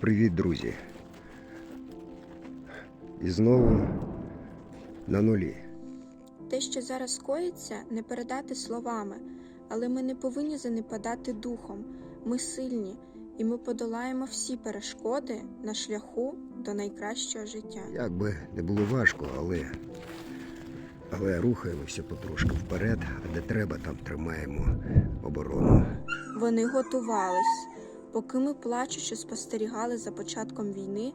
Привіт, друзі. І знову на нулі. Те, що зараз коїться, не передати словами, але ми не повинні занепадати духом. Ми сильні, і ми подолаємо всі перешкоди на шляху до найкращого життя. Як би не було важко, але, але рухаємося потрошки вперед, а де треба, там тримаємо оборону. Вони готувались. Поки ми плачучи спостерігали за початком війни,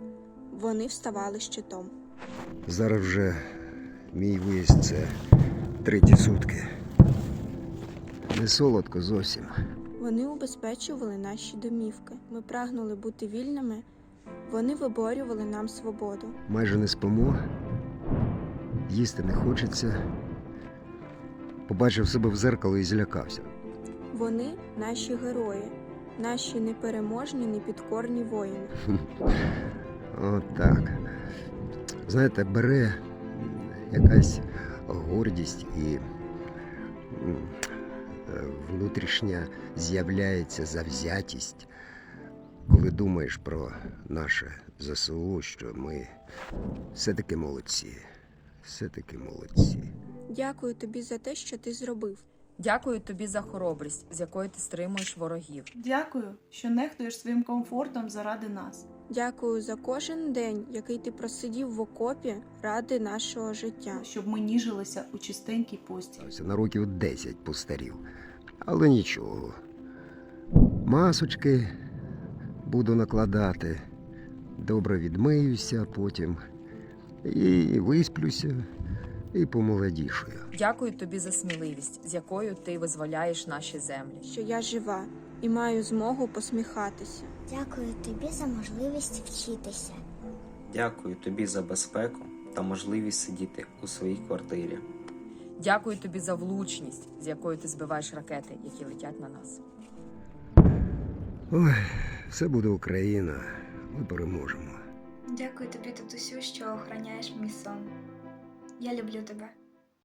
вони вставали щитом. Зараз вже мій виїзд це треті сутки. Не солодко зовсім. Вони убезпечували наші домівки. Ми прагнули бути вільними. Вони виборювали нам свободу. Майже не спимо, їсти не хочеться. Побачив себе в зеркало і злякався. Вони наші герої, наші непереможні, непідкорні воїни. От так. Знаєте, бере якась гордість і е, внутрішня з'являється завзятість, коли думаєш про наше ЗСУ, що ми все-таки молодці. Все-таки молодці. Дякую тобі за те, що ти зробив. Дякую тобі за хоробрість, з якою ти стримуєш ворогів. Дякую, що нехтуєш своїм комфортом заради нас. Дякую за кожен день, який ти просидів в окопі ради нашого життя. щоб ми ніжилися у чистенькій постілі. Ось на років 10 постарів. Але нічого. Масочки буду накладати. Добре відмиюся потім. І висплюся, і помолодішую. Дякую тобі за сміливість, з якою ти визволяєш наші землі. Що я жива і маю змогу посміхатися. Дякую тобі за можливість вчитися. Дякую тобі за безпеку та можливість сидіти у своїй квартирі. Дякую тобі за влучність, з якою ти збиваєш ракети, які летять на нас. Ой, все буде Україна. Ми переможемо. Дякую тобі, татусю, що охороняєш мій сон. Я люблю тебе.